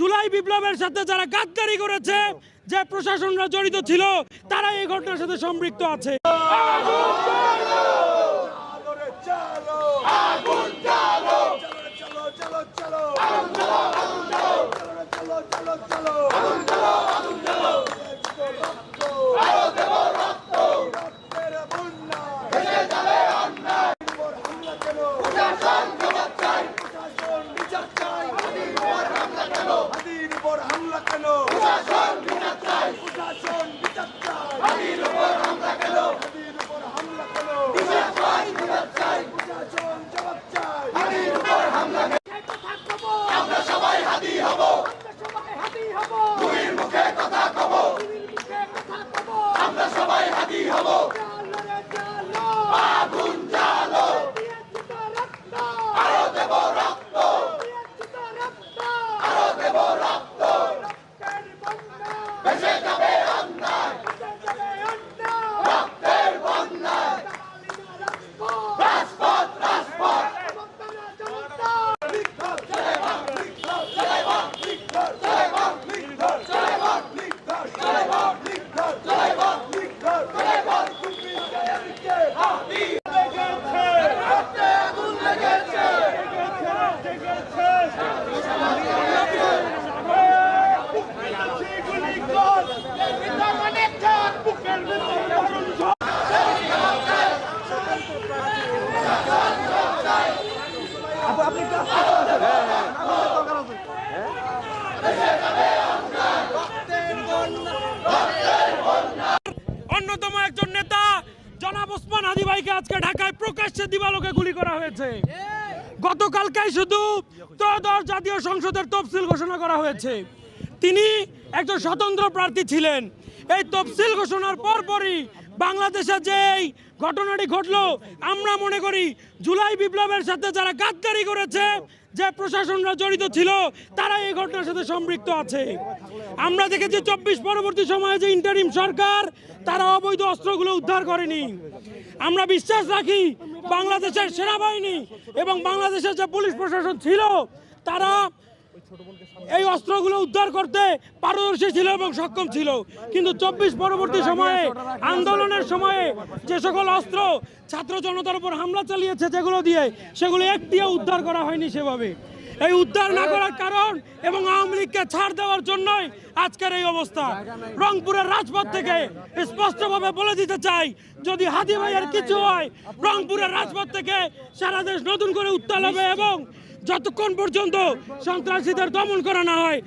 জুলাই বিপ্লবের সাথে যারা গাদ্দারি করেছে, যে প্রশাসনরা জড়িত ছিল তারা এই ঘটনার সাথে সম্পৃক্ত আছে। আগুন অন্যতম একজন নেতা জনাব ওসমান হাদি ভাইকে আজকে ঢাকায় প্রকাশ্যে দিবালোকে গুলি করা হয়েছে। গতকালকে শুধু ত্রয়োদশ জাতীয় সংসদের তফসিল ঘোষণা করা হয়েছে। তিনি একজন স্বতন্ত্র প্রার্থী ছিলেন। এই তফসিল ঘোষণার পরপরই বাংলাদেশে যে ঘটনাটি ঘটলো, আমরা মনে করি জুলাই বিপ্লবের সাথে যারা গাদ্দারি করেছে, যে প্রশাসনরা জড়িত ছিল তারা এই ঘটনার সাথে সম্পৃক্ত আছে। আমরা দেখেছি চব্বিশ পরবর্তী সময়ে যে ইন্টারিম সরকার, তারা অবৈধ অস্ত্রগুলো উদ্ধার করেনি। আমরা বিশ্বাস রাখি বাংলাদেশের সেনাবাহিনী এবং বাংলাদেশের যে পুলিশ প্রশাসন ছিল, তারা এই অস্ত্রগুলো উদ্ধার করতে পারদর্শী ছিল এবং সক্ষম ছিল। কিন্তু চব্বিশ পরবর্তী সময়ে, আন্দোলনের সময়ে যে সকল অস্ত্র ছাত্র জনতার উপর হামলা চালিয়েছে যেগুলো দিয়ে সেগুলো একটিও উদ্ধার করা হয়নি সেভাবে। এই উদ্ধার না করার কারণ এবং আওয়ামী লীগকে ছাড় দেওয়ার জন্যই আজকের এই অবস্থা। রংপুরের রাজপথ থেকে স্পষ্টভাবে বলে দিতে চাই, যদি হাদি ভাইয়ের কিছু হয়, রংপুরের রাজপথ থেকে সারা দেশ নতুন করে উত্তাল হবে এবং যতক্ষণ পর্যন্ত সন্ত্রাসীদের দমন করা না হয়